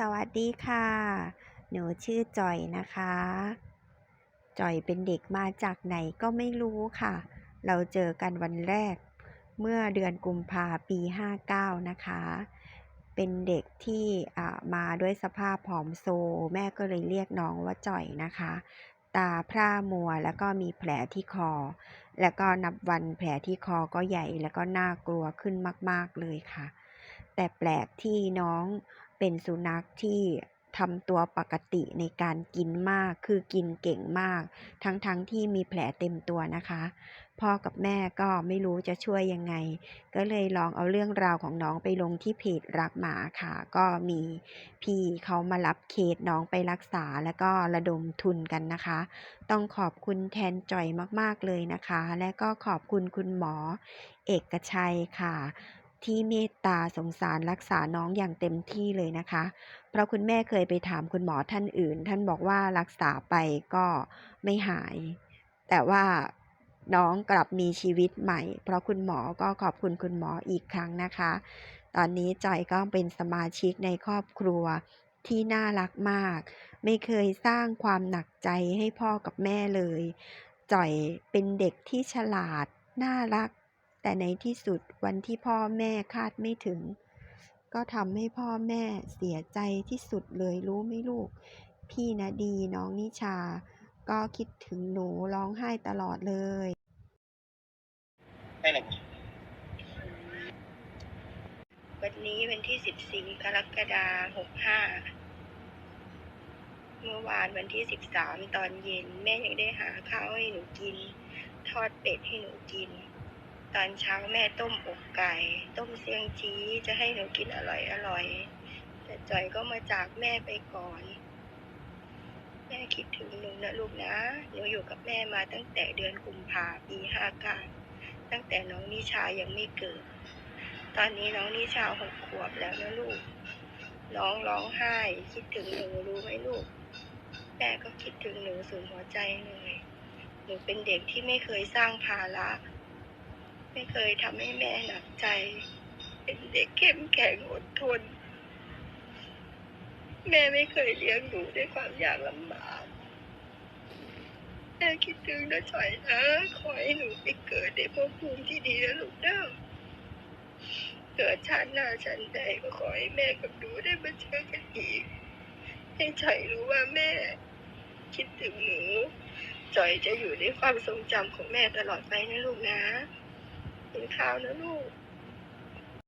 สวัสดีค่ะ หนูชื่อจอยนะคะ จอยเป็นเด็กมาจากไหนก็ไม่รู้ค่ะ เราเจอกันวันแรก เมื่อเดือนกุมภาปี 59 นะคะ เป็นเด็กที่มาด้วยสภาพผอมโซ แม่ก็เลยเรียกน้องว่าจ่อยนะคะ ตาพร่ามัวแล้วก็มีแผลที่คอ แล้วก็นับวันแผลที่คอก็ใหญ่แล้วก็น่ากลัวขึ้นมาก ๆเลยค่ะ แต่แปลกที่น้อง เป็นสุนัขที่ทำตัวปกติในการกินมาก คือกินเก่งมาก ทั้งๆทที่มีแผลเต็มตัวนะคะ พ่อกับแม่ก็ไม่รู้จะช่วยยังไง ก็เลยลองเอาเรื่องราวของน้องไปลงที่เพจรักหมาค่ะ ก็มีพี่เขามารับเคสน้องไปรักษาแล้วก็ระดมทุนกันนะคะ ต้องขอบคุณแทนจ่อยมากๆเลยนะคะ และก็ขอบคุณคุณหมอ เอกชัยค่ะ ที่เมตตาสงสารรักษาน้องอย่างเต็มที่เลยนะคะ เพราะคุณแม่เคยไปถามคุณหมอท่านอื่น ท่านบอกว่ารักษาไปก็ไม่หาย แต่ว่าน้องกลับมีชีวิตใหม่ เพราะคุณหมอก็ขอบคุณคุณหมออีกครั้งนะคะ ตอนนี้จอยก็เป็นสมาชิกในครอบครัวที่น่ารักมาก ไม่เคยสร้างความหนักใจให้พ่อกับแม่เลย จ่อยเป็นเด็กที่ฉลาด น่ารัก แต่ในที่สุดวันที่พ่อแม่คาดไม่ถึง ก็ทำให้พ่อแม่เสียใจที่สุดเลยรู้ไหมลูก พี่นาดีน้องนิชา ก็คิดถึงหนูร้องไห้ตลอดเลยให้หนวันนี้วันที่สิบสี่กรกฎาหกห้าเมื่อวานวันที่สิบสามตอนเย็น แม่ยังได้หาข้าวให้หนูกิน ทอดเป็ดให้หนูกิน ตอนเช้าแม่ต้มอกไก่ ต้มเสียงจี้จะให้หนูกินอร่อยอร่อย แต่จอยก็มาจากแม่ไปก่อน แม่คิดถึงหนูนะลูกนะหนูอยู่กับแม่มาตั้งแต่เดือนกุมภาปีห้าเก้าตั้งแต่น้องนิชายังไม่เกิด ตอนนี้น้องนิชาหกขวบแล้วนะลูก น้องร้องไห้ คิดถึงหนูรู้ไหมลูก แม่ก็คิดถึงหนูสุดหัวใจเลยหนูเป็นเด็กที่ไม่เคยสร้างภาระ ไม่เคยทำให้แม่หนักใจ เป็นเด็กเข้มแข็งอดทน แม่ไม่เคยเลี้ยงหนูด้วยความยากลำบากแม่คิดถึงนะจอยนะขอให้หนูไปเกิดในภพภูมิที่ดีนะลูกเด้อเกิดชาติหน้าชาติใดก็ขอให้แม่กับหนูได้มาเจอกันอีก ให้จอยรู้ว่าแม่ คิดถึงหนูจอยจะอยู่ในความทรงจำของแม่ตลอดไปนะลูกนะ กินข้าวนะลูก